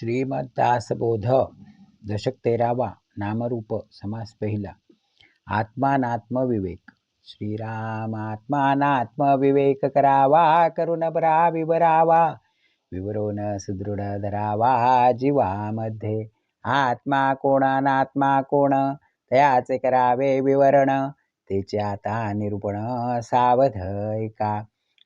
श्रीमद्दासबोध दशक तेरावा नामरूप समास पहिला आत्मानात्म विवेक श्रीराम आत्मानात्मविवेक करावा करुण बरा विवरावा विवरून सुदृढ धरावा जीवामध्ये आत्मा कोण अनात्मा कोण तयाचे करावे विवरण तेचे आता निरूपण सावध ऐका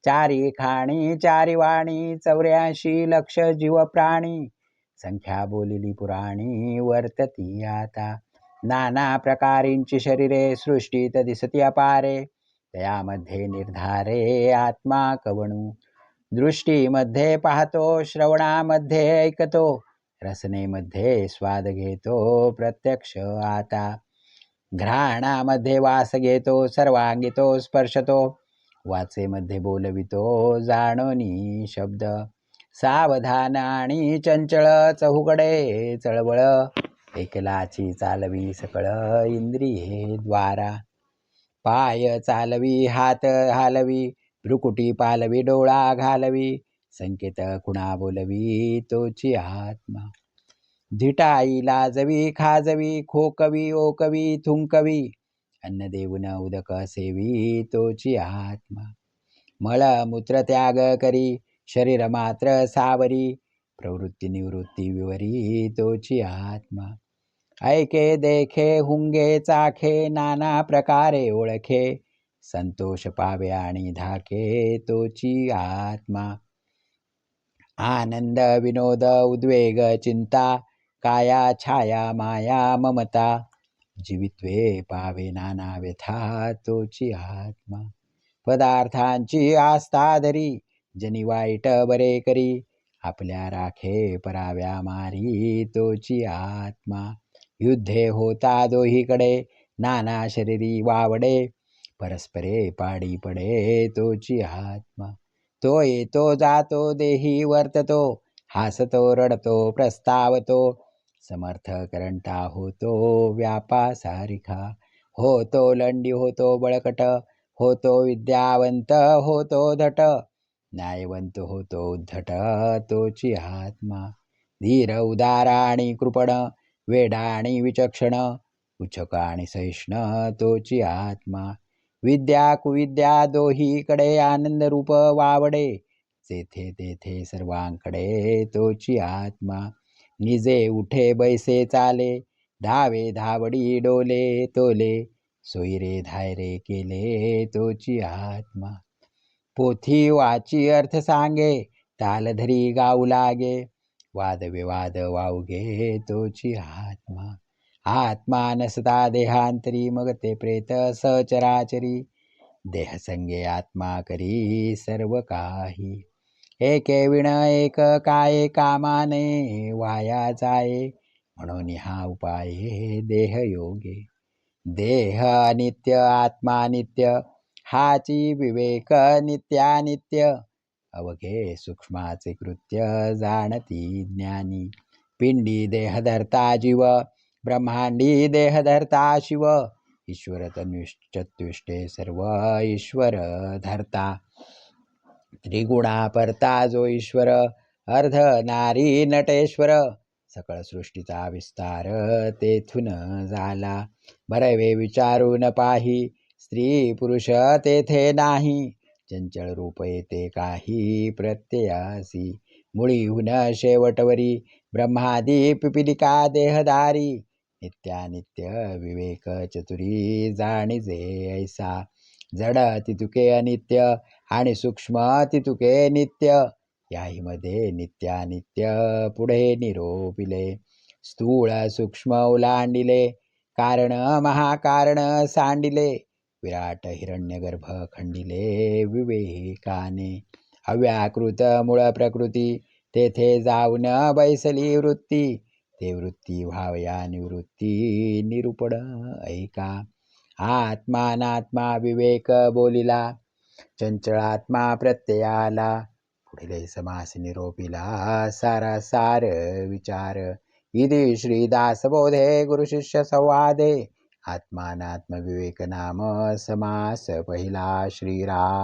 चारी खाणी चारी वाणी चौऱ्याऐंशी लक्ष जीव प्राणी संख्या बोलिली पुराणी वर्तती आता. नाना प्रकारींची शरीरे सृष्टीत दिसती अपारे. त्यामध्ये निर्धारे आत्मा कवणू. दृष्टीमध्ये पाहतो श्रवणामध्ये ऐकतो. रसनेमध्ये स्वाद घेतो प्रत्यक्ष आता. घ्राणामध्ये वास घेतो सर्वांगितो स्पर्शतो. वाचेमध्ये बोलवितो जाणोनी शब्द. सावधान आणि चंचळ चहुकडे चळवळ. एकलाची चालवी सकळ इंद्रिये द्वारा. पाय चालवी हात हालवी भ्रुकुटी पालवी डोळा घालवी. संकेत कुणा बोलवी तोची आत्मा. धिटाई लाजवी खाजवी खोकवी ओकवी थुंकवी. अन्न देऊन उदक सेवी तोची आत्मा. मळ मूत्र त्याग करी शरीर मात्र सावरी प्रवृत्ती निवृत्ती विवरी तोची आत्मा. ऐके देखे हुंगे चाखे नाना प्रकारे ओळखे संतोष पावे आणि धाके तोची आत्मा. आनंद विनोद उद्वेग चिंता काया छाया माया ममता जीवित्वे पावे नाना व्यथा तोची आत्मा. पदार्थांची आस्था धरी जनी वाईट बरे करी आपल्या राखे पराव्या मारी तोची आत्मा. युद्धे होता दोहीकडे नाना शरीरी वावडे परस्परे पाडी पडे तोची आत्मा. तो येतो जातो देही वर्ततो हासतो रडतो प्रस्तावतो समर्थ करंटा होतो व्यापा सारिखा होतो लंडी होतो बळकट होतो विद्यावंत होतो धट न्यायवंत होतो उद्धट तोची आत्मा. धीर उदार आणि कृपण वेडा आणि विचक्षण उचक आणि सहिष्ण तोची आत्मा. विद्या कुविद्या दोहीकडे आनंद रूप वावडे. जेथे तेथे सर्वांकडे तोची आत्मा. निजे उठे बैसे चाले. धावे धावडी डोले तोले. सोयरे धायरे केले तोची आत्मा. पोथी वाची अर्थ सांगे तालधरी गाऊ लागे. वादविवाद वावगे तोची आत्मा. आत्मा नसता देहांतरी मग ते प्रेत सचराचरी देहसंगे आत्मा करी सर्व काही. एके विण एक काय कामाने वाया जाये. म्हणून हा उपाय देह योगे देह अनित्य आत्मा नित्य हाची विवेक नित्यानित्य अवघे सूक्ष्माचे कृत्य जाणती ज्ञानी. पिंडी देहधरता जीव ब्रह्मांडी देहधरता शिव. ईश्वर चतुष्टे सर्व ईश्वर धरता. त्रिगुणा परता जो ईश्वर अर्ध नारी नटेश्वर. सकळ सृष्टीचा विस्तार तेथून झाला. भरवे विचारून पाही स्त्री पुरुष तेथे नाही. चंचल रूप येते काही प्रत्ययासी. मुळीहून शेवटवरी. ब्रह्मादी पिपिलिका देहदारी नित्यानित्य विवेक चतुरी जाणीजे ऐसा. जड तितुके अनित्य आणि सूक्ष्म तितुके नित्य. याहीमध्ये नित्यानित्य पुढे निरोपिले. स्थूळ सूक्ष्म ओलांडिले. कारण महाकारण सांडिले. विराट हिरण्यगर्भ खंडिले विवेकाने. अव्याकृत मूळ प्रकृती तेथे जाऊन बैसली वृत्ती. ते वृत्ती भावया निवृत्ती निरूपण ऐका आत्मानात्मा विवेक बोलिला चंचळात्मा प्रत्ययाला. पुढील समास निरोपिला सारासार विचार. इति श्रीदासबोधे गुरुशिष्य संवादे. आत्मानात्मविवेक नाम समास पहिला श्रीराम।